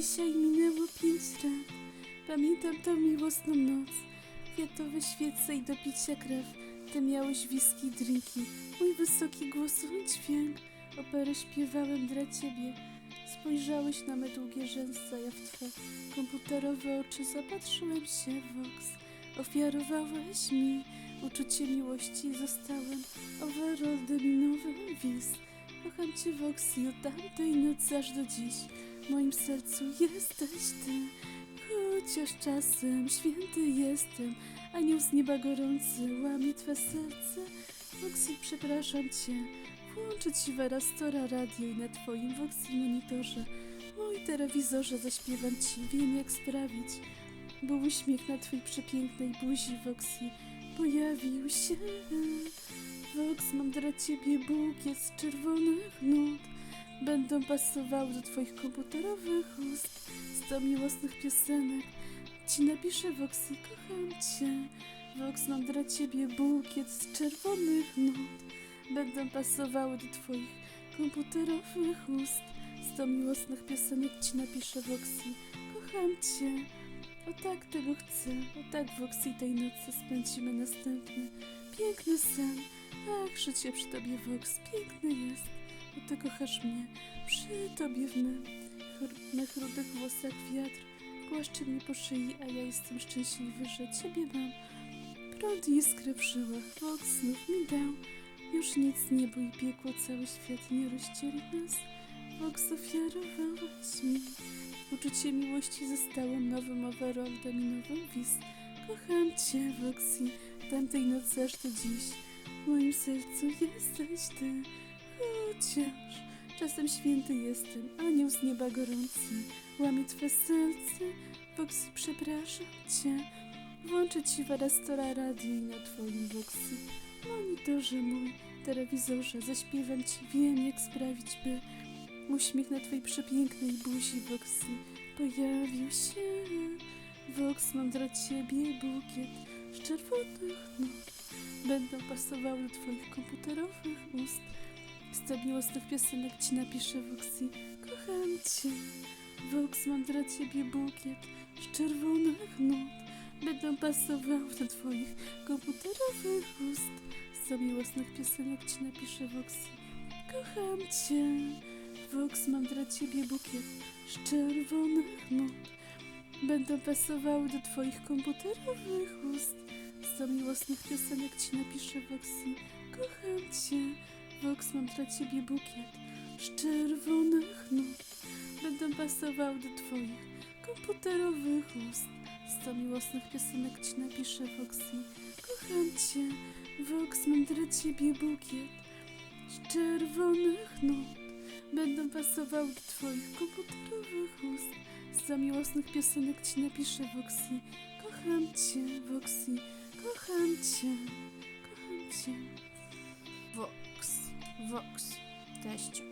Dzisiaj minęło pięć lat. Pamiętam tą miłosną noc. Kwiatowe świece i do picia krew. Ty miałeś whisky i drinki. Mój wysoki głosowy dźwięk. Operę śpiewałem dla ciebie. Spojrzałeś na me długie rzęsy, a ja w twe komputerowe oczy zapatrzyłem się, Vox. Ofiarowałeś mi uczucie miłości i zostałem overall dominowym wis. Kocham cię, Voxy, od tamtej nocy aż do dziś. W moim sercu jesteś ty. Chociaż czasem święty jestem, anioł z nieba gorący łamie twe serce. Voxy, przepraszam cię. Włączę ci Verastora radio i na twoim Voxy monitorze. Mój telewizorze zaśpiewam ci, wiem jak sprawić. Bo uśmiech na twojej przepięknej buzi, Voxy, pojawił się. Vox, mam dla ciebie bukiet z czerwonych nut. Będą pasowały do twoich komputerowych ust. Sto miłosnych piosenek. Ci napiszę, Voxy, kocham cię. Vox, mam dla ciebie bukiet z czerwonych nut. Będą pasowały do twoich komputerowych ust. Sto miłosnych piosenek ci napiszę, Voxy. Kocham cię. O tak tego chcę. O tak, Voxy, tej nocy spędzimy następny piękny sen. Ach, życie przy tobie, Vox, piękny jest. Ty kochasz mnie. Przy tobie w mym, chr- mych rudych włosach wiatr głaszcze mnie po szyi, a ja jestem szczęśliwy, że ciebie mam. Prąd iskry w żyłach, Vox znów mi dał. Już nic niebo i piekło, cały świat nie rozdzieli nas. Vox ofiarowałeś mi. Uczucie miłości zostało nowym overoldem i nowym wis. Kocham cię, Voxy, tamtej nocy aż do dziś. W moim sercu jesteś ty, chociaż czasem święty jestem, anioł z nieba gorący. Łamie twe serce, Voxy, przepraszam cię. Włączę ci Warastora radio na twoim Voxy. Monitorze mój, telewizorze, zaśpiewam ci, wiem jak sprawić, by uśmiech na twojej przepięknej buzi, Voxy, pojawił się. Vox, mam dla ciebie bukiet z czerwonych nut. Będą pasowały do twoich komputerowych ust. Sto miłosnych piosenek ci napiszę, Voxy. Kocham cię. Vox, mam dla ciebie bukiet z czerwonych nut. Będą pasowały do twoich komputerowych ust. Sto miłosnych piosenek ci napiszę, Voxy. Kocham cię. Vox, mam dla ciebie bukiet z czerwonych nut. Będą pasowały do twoich komputerowych ust. Sto miłosnych piosenek ci napiszę, Voxy. Kocham cię. Mam dla ciebie bukiet z czerwonych nut. Będą pasowały do twoich komputerowych ust. Sto miłosnych piosenek ci napiszę, Voxy. Kocham cię. Vox, mam dla ciebie bukiet z czerwonych nut. Będą pasowały do twoich komputerowych ust. Sto miłosnych piosenek ci napiszę, Voxy. Kocham cię, Voxy. Kocham cię. Kocham cię. Vox, Vox, teściu.